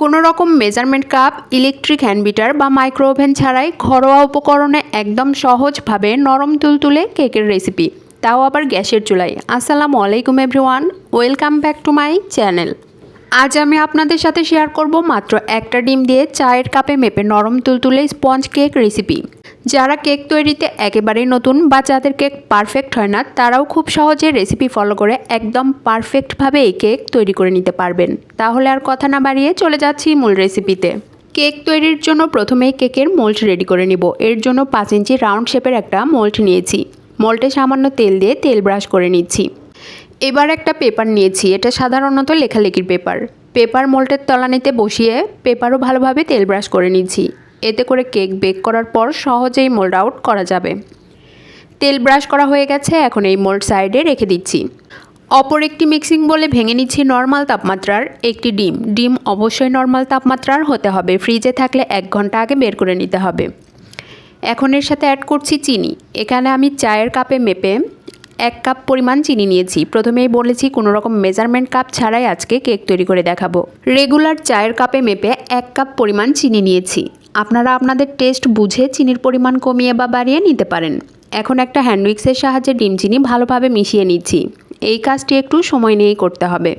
কোনো রকম measurement cup, electric hand beater বা মাইক্রো ওভেন ছাড়াই ঘরোয়া উপকরণে একদম সহজভাবে নরম তুলতুলে কেকের রেসিপি। তাও আবার গ্যাসের চুলাই আসসালামু আলাইকুম, everyone. Welcome back to my channel. আজ আমি আপনাদের সাথে শেয়ার করব মাত্র একটা ডিম দিয়ে চায়ের কাপে মেপে নরম তুলতুলে স্পঞ্জ কেক রেসিপি। যারা কেক তৈরিতে একেবারেই নতুন বা যাদের কেক পারফেক্ট হয় না, তারাও খুব সহজে রেসিপি ফলো করে একদম পারফেক্টভাবে এই কেক তৈরি করে নিতে পারবেন। তাহলে আর কথা না বাড়িয়ে চলে যাচ্ছি মূল রেসিপিতে কেক তৈরির জন্য প্রথমেই কেকের মোল্ড রেডি করে নিব। এর জন্য পাঁচ ইঞ্চি রাউন্ড শেপের একটা মোল্ড নিয়েছি। মোল্ডে সামান্য তেল দিয়ে তেল ব্রাশ করে নিচ্ছি। এবার একটা পেপার নিয়েছি। এটা সাধারণত লেখালেখির পেপার পেপার মোল্টের তলানিতে বসিয়ে পেপারও ভালোভাবে তেল ব্রাশ করে নিচ্ছি। এতে করে কেক বেক করার পর সহজেই মোল্ড আউট করা যাবে। তেল ব্রাশ করা হয়ে গেছে, এখন এই মোল্ড সাইডে রেখে দিচ্ছি। অপর একটি মিক্সিং বলে ভেঙে নিচ্ছি নর্মাল তাপমাত্রার একটি ডিম। ডিম অবশ্যই নর্মাল তাপমাত্রার হতে হবে, ফ্রিজে থাকলে এক ঘণ্টা আগে বের করে নিতে হবে। এখন এর সাথে অ্যাড করছি চিনি। এখানে আমি চায়ের কাপে মেপে এক কাপ পরিমাণ চিনি নিয়েছি। প্রথমেই বলেছি কোনো রকম মেজারমেন্ট কাপ ছাড়াই আজকে কেক তৈরি করে দেখাবো। রেগুলার চায়ের কাপে মেপে এক কাপ পরিমাণ চিনি নিয়েছি। আপনারা আপনাদের টেস্ট বুঝে চিনির পরিমাণ কমিয়ে বা বাড়িয়ে নিতে পারেন। এখন একটা হ্যান্ড উইক্সের সাহায্যে ডিম চিনি ভালোভাবে মিশিয়ে নিচ্ছি। এই কাজটি একটু সময় নিয়েই করতে হবে।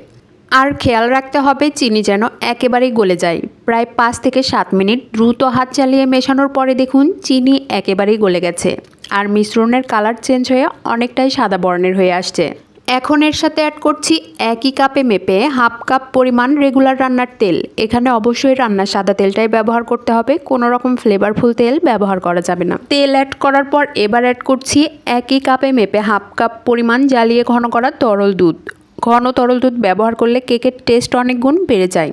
আর খেয়াল রাখতে হবে চিনি যেন একেবারেই গলে যায়। প্রায় পাঁচ থেকে সাত মিনিট দ্রুত হাত চালিয়ে মেশানোর পরে দেখুন চিনি একেবারেই গলে গেছে। আর মিশ্রণের কালার চেঞ্জ হয়ে অনেকটাই সাদা বর্ণের হয়ে আসছে। এখন এর সাথে অ্যাড করছি একই কাপে মেপে হাফ কাপ পরিমাণ রেগুলার রান্নার তেল। এখানে অবশ্যই রান্নার সাদা তেলটাই ব্যবহার করতে হবে, কোনো রকম ফ্লেভারফুল তেল ব্যবহার করা যাবে না। তেল অ্যাড করার পর এবার অ্যাড করছি একই কাপে মেপে হাফ কাপ পরিমাণ জ্বালিয়ে ঘন করা তরল দুধ। ঘন তরল দুধ ব্যবহার করলে কেকের টেস্ট অনেক গুণ বেড়ে যায়।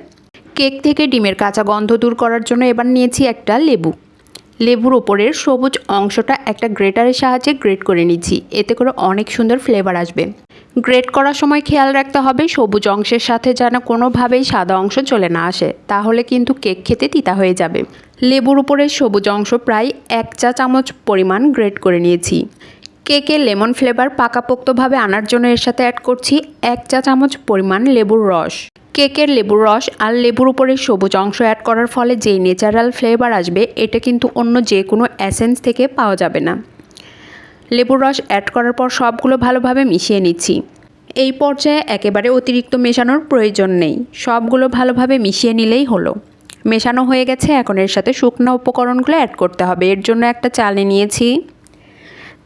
কেক থেকে ডিমের কাঁচা গন্ধ দূর করার জন্য এবার নিয়েছি একটা লেবু। লেবুর ওপরের সবুজ অংশটা একটা গ্রেটারের সাহায্যে গ্রেট করে নিচ্ছি, এতে করে অনেক সুন্দর ফ্লেভার আসবে। গ্রেট করার সময় খেয়াল রাখতে হবে, সবুজ অংশের সাথে যেন কোনোভাবেই সাদা অংশ চলে না আসে, তাহলে কিন্তু কেক খেতে তিতা হয়ে যাবে। লেবুর উপরের সবুজ অংশ প্রায় এক চা চামচ পরিমাণ গ্রেট করে নিয়েছি। কেকে লেমন ফ্লেভার পাকাপোক্তভাবে আনার জন্য এর সাথে অ্যাড করছি এক চা চামচ পরিমাণ লেবুর রস। কেকের লেবুর রস আর লেবুর উপরে সবুজ অংশ অ্যাড করার ফলে যেই ন্যাচারাল ফ্লেভার আসবে, এটা কিন্তু অন্য যে কোনো অ্যাসেন্স থেকে পাওয়া যাবে না। লেবুর রস অ্যাড করার পর সবগুলো ভালোভাবে মিশিয়ে নিচ্ছি। এই পর্যায়ে একেবারে অতিরিক্ত মেশানোর প্রয়োজন নেই। সবগুলো ভালোভাবে মিশিয়ে নিলেই হলো। মেশানো হয়ে গেছে, এখন এর সাথে শুকনো উপকরণগুলো অ্যাড করতে হবে। এর জন্য একটা চালনি নিয়েছি।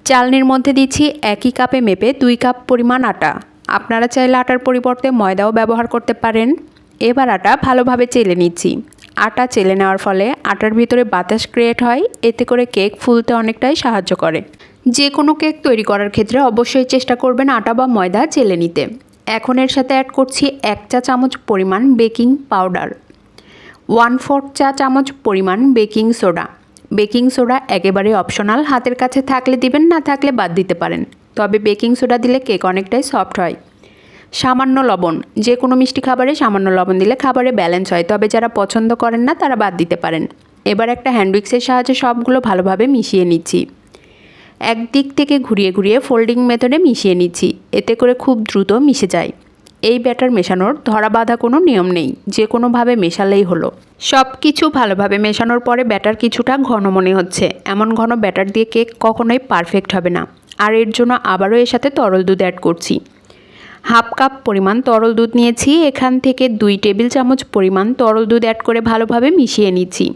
চালনির মধ্যে দিচ্ছি একই কাপে মেপে দুই কাপ পরিমাণ আটা। আপনারা চাইলে আটার পরিবর্তে ময়দাও ব্যবহার করতে পারেন। এবার আটা ভালোভাবে চেলে নিচ্ছি। আটা চেলে নেওয়ার ফলে আটার ভিতরে বাতাস ক্রিয়েট হয়। এতে করে কেক ফুলতে অনেকটাই সাহায্য করে। যে কোনো কেক তৈরি করার ক্ষেত্রে অবশ্যই চেষ্টা করবেন আটা বা ময়দা চেলে নিতে। এখন এর সাথে অ্যাড করছি এক চা চামচ পরিমাণ বেকিং পাউডার। ওয়ান ফোর্থ চা চামচ পরিমাণ বেকিং সোডা। বেকিং সোডা একেবারে অপশনাল, হাতের কাছে থাকলে দিবেন, না থাকলে বাদ দিতে পারেন। তবে বেকিং সোডা দিলে কেক অনেকটাই সফট হয়। সামান্য লবণ, যে কোনো মিষ্টি খাবারে সামান্য লবণ দিলে খাবারে ব্যালেন্স হয়, তবে যারা পছন্দ করেন না তারা বাদ দিতে পারেন। এবার একটা হ্যান্ডউইক্সের সাহায্যে সবগুলো ভালোভাবে মিশিয়ে নিচ্ছি। একদিক থেকে ঘুরিয়ে ঘুরিয়ে ফোল্ডিং মেথডে মিশিয়ে নিচ্ছি। এতে করে খুব দ্রুত মিশে যায়। এই ব্যাটার মেশানোর ধরা বাঁধা কোনো নিয়ম নেই। যে কোনোভাবে মেশালেই হলো। সব কিছু ভালোভাবে মেশানোর পরে ব্যাটার কিছুটা ঘন মনে হচ্ছে। এমন ঘন ব্যাটার দিয়ে কেক কখনোই পারফেক্ট হবে না। আর এর জন্য আবারও এর সাথে তরল দুধ অ্যাড করছি। হাফ কাপ পরিমাণ তরল দুধ নিয়েছি। এখান থেকে দুই টেবিল চামচ পরিমাণ তরল দুধ অ্যাড করে ভালোভাবে মিশিয়ে নিচ্ছি।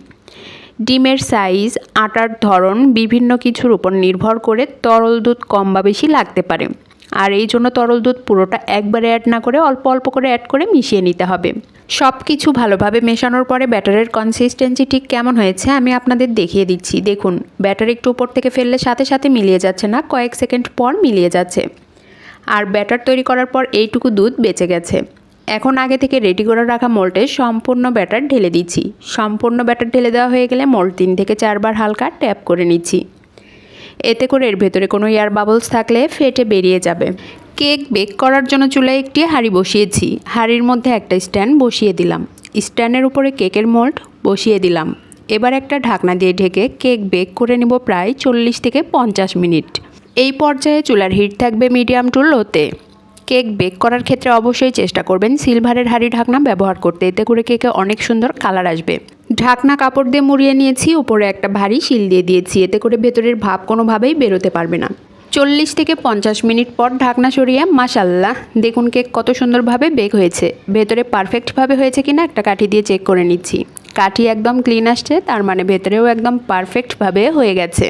ডিমের সাইজ, আটার ধরন, বিভিন্ন কিছুর উপর নির্ভর করে তরল দুধ কম বা বেশি লাগতে পারে। আর এই জন্য তরল দুধ পুরোটা একবারে অ্যাড না করে অল্প অল্প করে অ্যাড করে মিশিয়ে নিতে হবে। সব কিছু ভালোভাবে মেশানোর পরে ব্যাটারের কনসিস্টেন্সি ঠিক কেমন হয়েছে আমি আপনাদের দেখিয়ে দিচ্ছি। দেখুন, ব্যাটার একটু উপর থেকে ফেললে সাথে সাথে মিলিয়ে যাচ্ছে না, কয়েক সেকেন্ড পর মিলিয়ে যাচ্ছে। আর ব্যাটার তৈরি করার পর এইটুকু দুধ বেঁচে গেছে। এখন আগে থেকে রেডি করে রাখা মোল্টে সম্পূর্ণ ব্যাটার ঢেলে দিচ্ছি। সম্পূর্ণ ব্যাটার ঢেলে দেওয়া হয়ে গেলে মোল্ড তিন থেকে চারবার হালকা ট্যাপ করে নিচ্ছি। এতে করে এর ভেতরে কোনো এয়ার বাবলস থাকলে ফেটে বেরিয়ে যাবে। কেক বেক করার জন্য চুলায় একটি হাঁড়ি বসিয়েছি। হাঁড়ির মধ্যে একটা স্ট্যান্ড বসিয়ে দিলাম। স্ট্যান্ডের উপরে কেকের মোল্ড বসিয়ে দিলাম। এবার একটা ঢাকনা দিয়ে ঢেকে কেক বেক করে নেব প্রায় চল্লিশ থেকে পঞ্চাশ মিনিট। এই পর্যায়ে চুলার হিট থাকবে মিডিয়াম টু লোতে কেক বেক করার ক্ষেত্রে অবশ্যই চেষ্টা করবেন। সিলভারের হাঁড়ি ঢাকনা ব্যবহার করতে। এতে করে কেকে অনেক সুন্দর কালার আসবে। ঢাকনা কাপড় দিয়ে মুড়িয়ে নিয়েছি, উপরে একটা ভারী শিল দিয়ে দিয়েছি। এতে করে ভেতরের ভাব কোনোভাবেই বেরোতে পারবে না। চল্লিশ থেকে পঞ্চাশ মিনিট পর ঢাকনা সরিয়ে মাসাল্লাহ দেখুন কেক কত সুন্দরভাবে বেক হয়েছে। ভেতরে পারফেক্টভাবে হয়েছে কিনা একটা কাঠি দিয়ে চেক করে নিচ্ছি। কাঠি একদম ক্লিন আসছে, তার মানে ভেতরেও একদম পারফেক্টভাবে হয়ে গেছে।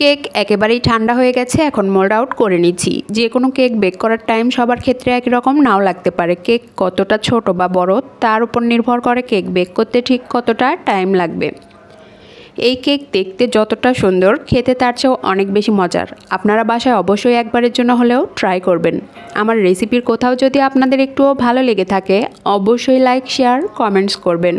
কেক একেবারেই ঠান্ডা হয়ে গেছে, এখন মোল্ড আউট করে নিচ্ছি। যে কোনো কেক বেক করার টাইম সবার ক্ষেত্রে একই রকম, নাও লাগতে পারে। কেক কতটা ছোট বা বড়, তার উপর নির্ভর করে কেক বেক করতে ঠিক কতটা টাইম লাগবে। এই কেক দেখতে যতটা সুন্দর, খেতে তার চেয়েও অনেক বেশি মজার। আপনারা বাসায় অবশ্যই একবারের জন্য হলেও ট্রাই করবেন। আমার রেসিপির কোথাও যদি আপনাদের একটুও ভালো লেগে থাকে, অবশ্যই লাইক শেয়ার কমেন্টস করবেন।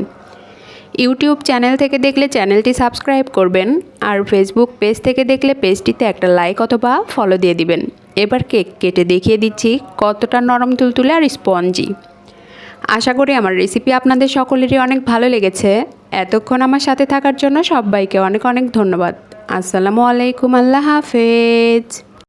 ইউটিউব চ্যানেল থেকে দেখলে চ্যানেলটি সাবস্ক্রাইব করবেন আর ফেসবুক পেজ থেকে দেখলে পেজটিতে একটা লাইক অথবা ফলো দিয়ে দিবেন। এবার কেক কেটে দেখিয়ে দিচ্ছি কতটা নরম তুলতুলে আর স্পঞ্জি। আশা করি আমার রেসিপি আপনাদের সকলেরই অনেক ভালো লেগেছে। এতক্ষণ আমার সাথে থাকার জন্য সবাইকে অনেক অনেক ধন্যবাদ। আসসালামু আলাইকুম, আল্লাহ হাফেজ।